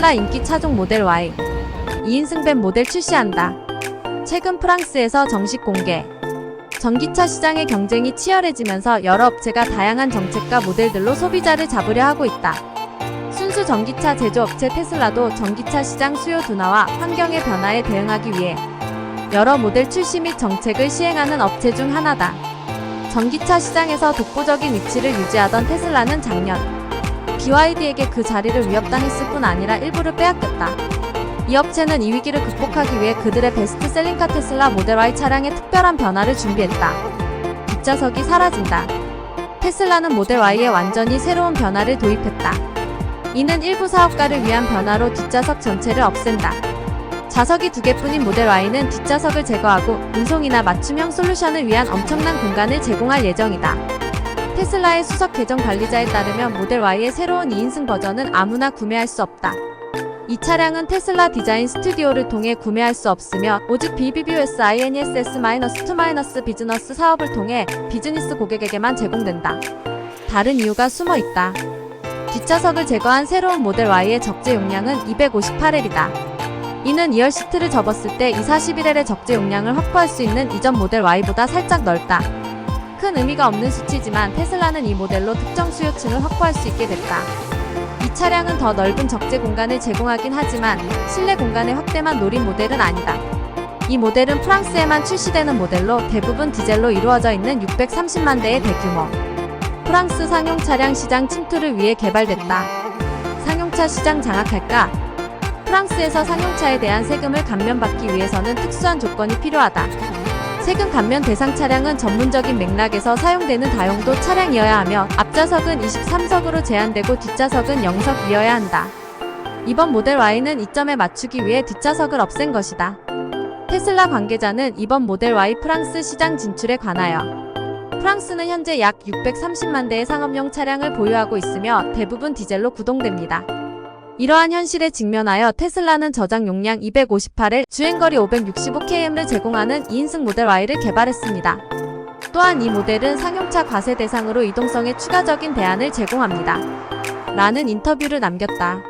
테슬라 인기 차종 모델 Y 2인승 밴 모델 출시한다. 최근 프랑스에서 정식 공개. 전기차 시장의 경쟁이 치열해지면서 여러 업체가 다양한 정책과 모델들로 소비자를 잡으려 하고 있다. 순수 전기차 제조업체 테슬라도 전기차 시장 수요 둔화와 환경의 변화에 대응하기 위해 여러 모델 출시 및 정책을 시행하는 업체 중 하나다. 전기차 시장에서 독보적인 위치를 유지하던 테슬라는 작년 BYD에게 그 자리를 위협당했을 뿐 아니라 일부를 빼앗겼다. 이 업체는 이 위기를 극복하기 위해 그들의 베스트셀링카 테슬라 모델 Y 차량에 특별한 변화를 준비했다. 뒷좌석이 사라진다. 테슬라는 모델 Y에 완전히 새로운 변화를 도입했다. 이는 일부 사업가를 위한 변화로 뒷좌석 전체를 없앤다. 좌석이 두 개뿐인 모델 Y는 뒷좌석을 제거하고 운송이나 맞춤형 솔루션을 위한 엄청난 공간을 제공할 예정이다. 테슬라의 수석 계정 관리자에 따르면 모델 Y의 새로운 2인승 버전은 아무나 구매할 수 없다. 이 차량은 테슬라 디자인 스튜디오를 통해 구매할 수 없으며 오직 BBBOS INESS-2- 비즈너스 사업을 통해 비즈니스 고객에게만 제공된다. 다른 이유가 숨어 있다. 뒷좌석을 제거한 새로운 모델 Y의 적재 용량은 258L이다. 이는 2열 시트를 접었을 때 241L의 적재 용량을 확보할 수 있는 이전 모델 Y보다 살짝 넓다. 큰 의미가 없는 수치지만 테슬라는 이 모델로 특정 수요층을 확보할 수 있게 됐다. 이 차량은 더 넓은 적재 공간을 제공하긴 하지만 실내 공간의 확대만 노린 모델은 아니다. 이 모델은 프랑스에만 출시되는 모델로 대부분 디젤로 이루어져 있는 630만 대의 대규모 프랑스 상용 차량 시장 침투를 위해 개발됐다. 상용차 시장 장악할까? 프랑스에서 상용차에 대한 세금을 감면받기 위해서는 특수한 조건이 필요하다. 세금 감면 대상 차량은 전문적인 맥락에서 사용되는 다용도 차량이어야 하며 앞좌석은 23석으로 제한되고 뒷좌석은 0석이어야 한다. 이번 모델 Y는 이점에 맞추기 위해 뒷좌석을 없앤 것이다. 테슬라 관계자는 이번 모델 Y 프랑스 시장 진출에 관하여 프랑스는 현재 약 630만 대의 상업용 차량을 보유하고 있으며 대부분 디젤로 구동됩니다. 이러한 현실에 직면하여 테슬라는 저장 용량 258을 주행거리 565km를 제공하는 2인승 모델 Y를 개발했습니다. 또한 이 모델은 상용차 과세 대상으로 이동성에 추가적인 대안을 제공합니다. 라는 인터뷰를 남겼다.